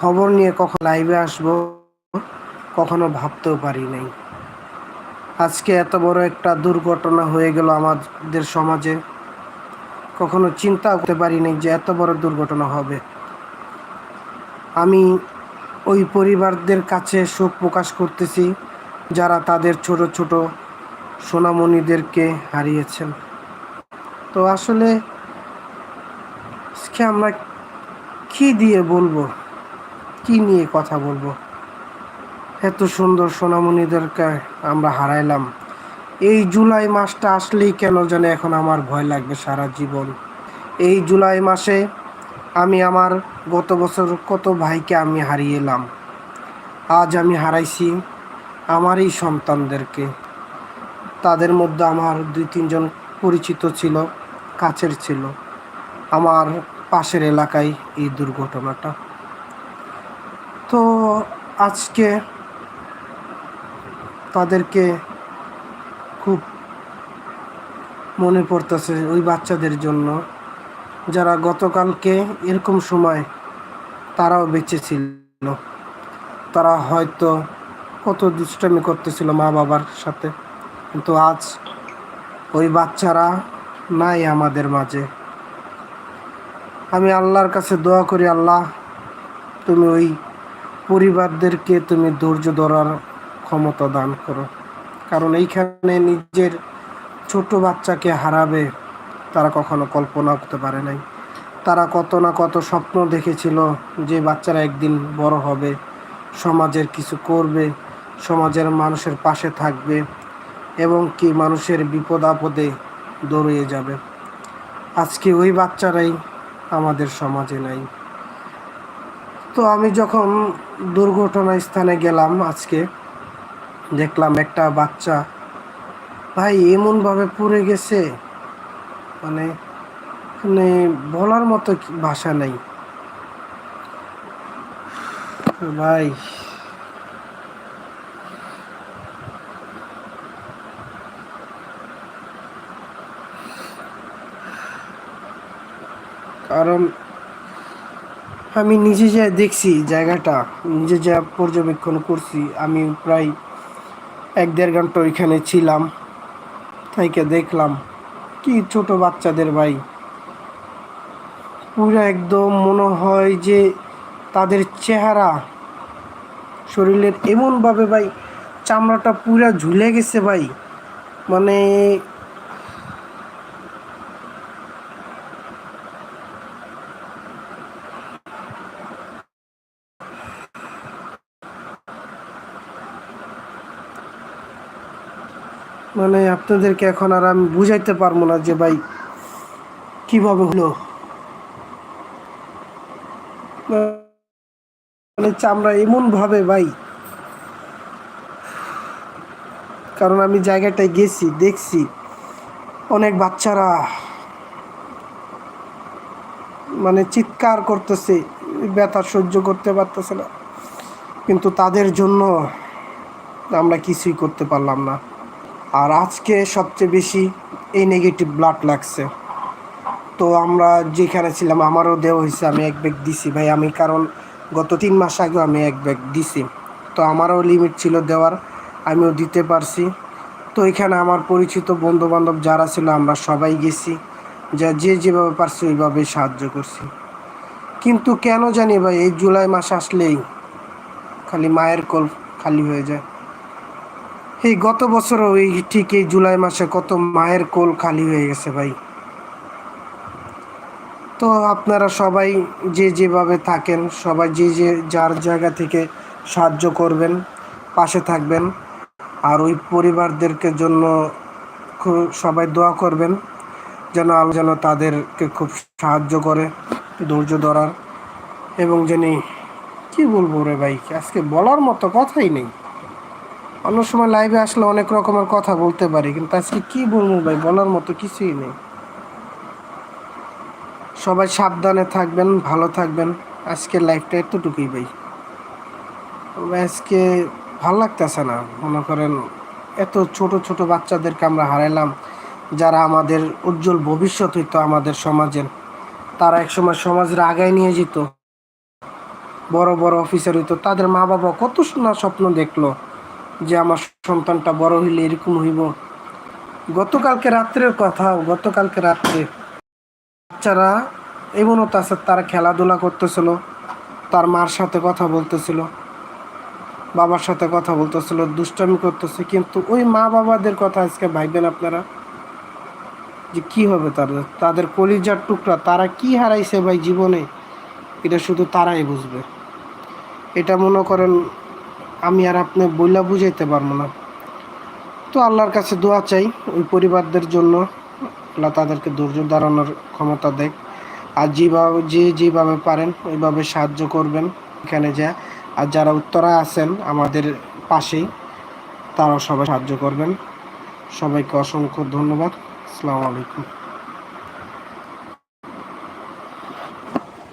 খবর নিয়ে কখন লাইভে আসব, কখনো ভাবতেও পারি নাই। আজকে এত বড় একটা দুর্ঘটনা হয়ে গেল আমাদের সমাজে। কখনো চিন্তা করতে পারি নাই যে এত বড় দুর্ঘটনা হবে। আমি ওই পরিবারদের কাছে শোক প্রকাশ করতেছি, যারা তাদের ছোট ছোট সোনামণিদেরকে হারিয়েছেন। তো আসলে আজকে আমরা কি দিয়ে বলব? কি নিয়ে কথা বলব? এত সুন্দর সোনামণিদেরকে আমরা হারাইলাম। এই জুলাই মাসটা আসলেই কেন জানে এখন আমার ভয় লাগবে সারা জীবন। এই জুলাই মাসে আমি আমার গত বছর কত ভাইকে আমি হারিয়েলাম আজ আমি হারাইছি আমার এই সন্তানদেরকে। তাদের মধ্যে আমার দুই তিনজন পরিচিত ছিল, কাছের ছিল। আমার পাশের এলাকায় এই দুর্ঘটনাটা। তো আজকে তাদেরকে খুব মনে পড়তেছে ওই বাচ্চাদের জন্য, যারা গতকালকে এরকম সময় তারাও বেঁচে ছিল। তারা হয়তো কত দুষ্টামি করতেছিল মা বাবার সাথে, কিন্তু আজ ওই বাচ্চারা নাই আমাদের মাঝে। আমি আল্লাহর কাছে দোয়া করি, আল্লাহ, তুমি ওই পরিবারদেরকে তুমি ধৈর্য ধরার ক্ষমতা দান করো। কারণ এইখানে নিজের ছোট বাচ্চাকে হারাবে তারা কখনো কল্পনা করতে পারে নাই। তারা কত না কত স্বপ্ন দেখেছিল যে বাচ্চারা একদিন বড় হবে, সমাজের কিছু করবে, সমাজের মানুষের পাশে থাকবে এবং কি মানুষের বিপদ আপদে দৌড়িয়ে যাবে। আজকে ওই বাচ্চারাই আমাদের সমাজে নাই। তো আমি যখন দুর্ঘটনা স্থানে গেলাম আজকে, দেখলাম একটা বাচ্চা, ভাই এমনভাবে পুড়ে গেছে মানে মানে বলার মতো ভাষা নেই। ভাই। কারণ আমি নিজে যা দেখছি জায়গাটা, নিজে যা পর্যবেক্ষণ করছি, আমি প্রায় এক দেড় ঘণ্টা ওইখানে ছিলাম, তাইকে দেখলাম। কি ছোট বাচ্চাদের ভাই। পুরো একদম মনে হয় যে তাদের চেহারা, শরীরের এমনভাবে ভাই, চামড়াটা পুরা ঝুলে গেছে ভাই। মানে মানে আপনাদেরকে এখন আর আমি বুঝাইতে পারব না যে ভাই কীভাবে হলো। মানে চামড়া এমন ভাবে ভাই। কারণ আমি জায়গাটায় গেছি, দেখছি অনেক বাচ্চারা মানে চিৎকার করতেছে, ব্যথা সহ্য করতে পারতেছে না। কিন্তু তাদের জন্য আমরা কিছুই করতে পারলাম না। আর আজকে সবচেয়ে বেশি এই নেগেটিভ ব্লাড লাগছে। তো আমরা যেখানে ছিলাম, আমারও দেওয়া হয়েছে, আমি এক ব্যাগ দিছি। ভাই, আমি কারণ গত তিন মাস আগেও আমি এক ব্যাগ দিছি। তো আমারও লিমিট ছিল দেওয়ার, আমিও দিতে পারছি। তো এখানে আমার পরিচিত বন্ধু বান্ধব যারা ছিল, আমরা সবাই গেছি। যা যে যেভাবে পারছি, ওইভাবে সাহায্য করছি। কিন্তু কেন জানি ভাই, এই জুলাই মাস আসলেই খালি মায়ের কোল খালি হয়ে যায়। এই গত বছরও এই ঠিক এই জুলাই মাসে কত মায়ের কোল খালি হয়ে গেছে ভাই। তো আপনারা সবাই যে যেভাবে থাকেন, সবাই যে যে যার জায়গা থেকে সাহায্য করবেন, পাশে থাকবেন। আর ওই পরিবারদেরকে জন্য সবাই দোয়া করবেন, যেন আল্লাহ যেন তাদেরকে খুব সাহায্য করে, ধৈর্য ধরার। এবং যিনি কি বলব রে ভাই, আজকে বলার মতো কথাই নেই। অন্য সময় লাইভে আসলে অনেক রকমের কথা বলতে পারি, কিন্তু আজকে কি বলব ভাই? বলার মতো কিছুই নেই। সবাই সাবধানে থাকবেন, ভালো থাকবেন। আজকের লাইফটা এতটুকুই ভাই। আজকে ভালো লাগতেছে না। মনে করেন এত ছোট ছোট বাচ্চাদেরকে আমরা হারাইলাম, যারা আমাদের উজ্জ্বল ভবিষ্যৎ হইতো আমাদের সমাজের তারা একসময় সমাজের আগায় নিয়ে যেত। বড় বড় অফিসার হইতো। তাদের মা বাবা কত না স্বপ্ন দেখল। যে আমার সন্তানটা বড় হইলে এরকম হইব। গতকালকে রাত্রের কথা, গতকালকে রাত্রে বাচ্চারা এমনও আছে, তারা খেলাধুলা করতেছিল, তার মার সাথে কথা বলতেছিল, বাবার সাথে কথা বলতেছিল, দুষ্টামি করতেছে, কিন্তু ওই মা বাবাদের কথা আজকে ভাববেন আপনারা? যে কি হবে তাদের তাদের কলিজার টুকরা, তারা কি হারাইছে ভাই জীবনে? এটা শুধু তারাই বুঝবে। এটা মনে করেন আমি আর আপনি বইলা বুঝাইতে পারব না। তো আল্লাহর কাছে দোয়া চাই, ওই পরিবারদের জন্য। আল্লাহ তাদেরকে ধৈর্য দাঁড়ানোর ক্ষমতা দেয় আর যেভাবে যে যেভাবে পারেন, ওইভাবে সাহায্য করবেন এখানে যা। আর যারা উত্তরা আছেন, আমাদের পাশেই, তারাও সবাই সাহায্য করবেন। সবাইকে অসংখ্য ধন্যবাদ। আসসালামু আলাইকুম।